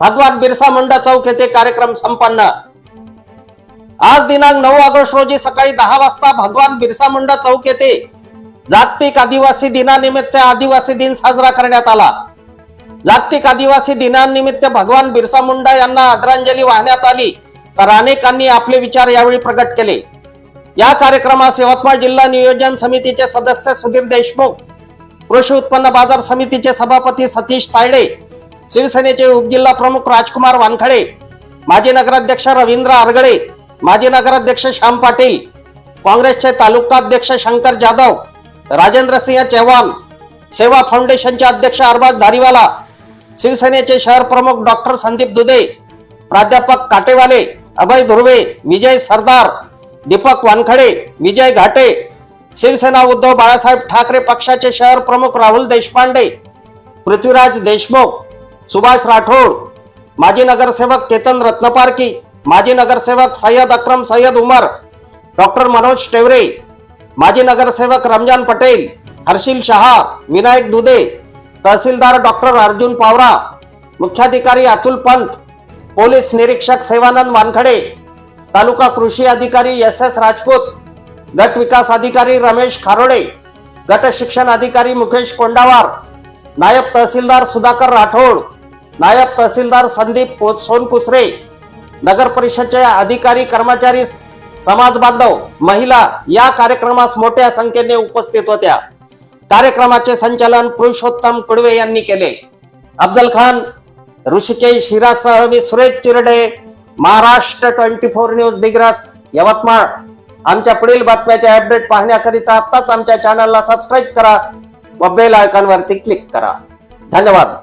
भगवान बिरसा मुंडा चौक येथे कार्यक्रम संपन्न. आज दिनांक नऊ ऑगस्ट रोजी सकाळी दहा वाजता भगवान बिरसा मुंडा चौक येथे जागतिक आदिवासी दिनानिमित्त आदिवासी दिन साजरा करण्यात आला. जागतिक आदिवासी दिनानिमित्त भगवान बिरसा मुंडा यांना आदरांजली वाहण्यात आली तर अनेकांनी आपले विचार यावेळी प्रकट केले. या कार्यक्रमास यवतमाळ जिल्हा नियोजन समितीचे सदस्य सुधीर देशमुख कृषी उत्पन्न बाजार समितीचे सभापती सतीश तायडे शिवसेनेचे उपजिल्हा प्रमुख राजकुमार वानखडे माजी नगराध्यक्ष रवींद्र आरगडे माजी नगराध्यक्ष श्याम पाटील काँग्रेसचे तालुकाध्यक्ष शंकर जाधव राजेंद्र सिंह चव्हाण सेवा फाउंडेशनचे अध्यक्ष अरबाज धारीवाला शिवसेनेचे शहर प्रमुख डॉक्टर संदीप दुधे प्राध्यापक काटेवाले अभय धुर्वे विजय सरदार दीपक वानखडे विजय घाटे शिवसेना उद्धव बाळासाहेब ठाकरे पक्षाचे शहर प्रमुख राहुल देशपांडे पृथ्वीराज देशमुख सुभाष राठोड माजी नगरसेवक केतन रत्नपारकी माजी नगरसेवक सय्यद अक्रम सय्यद उमर डॉक्टर मनोज टेवरे माजी नगरसेवक रमजान पटेल हर्षिल शहा विनायक दुधे तहसीलदार डॉक्टर अर्जुन पावरा मुख्याधिकारी अतुल पंत पोलीस निरीक्षक सेवानंद वानखडे तालुका कृषी अधिकारी एस एस राजपूत गट विकास अधिकारी रमेश खारोडे गट शिक्षण अधिकारी मुकेश कोंडावार नायब तहसीलदार सुधाकर राठोड नायब तहसीलदार संदीप पो- सोनकुसरे नगर परिषदचे अधिकारी कर्मचारी समाज बांधव महिला या कार्यक्रमास मोठ्या संख्येने उपस्थित होत्या. कार्यक्रमाचे संचालन पुरुषोत्तम कुडवे यांनी केले. अफजल खान ऋषिकेश हिरासह मी Suresh Chirde Maharashtra twenty four news Digras Yavatmal. आमच्या पुढील बातम्याचे अपडेट पाहण्याकरिता आत्ताच आमच्या चॅनलला सबस्क्राईब करा व बेल आयकॉनवरती क्लिक करा. धन्यवाद.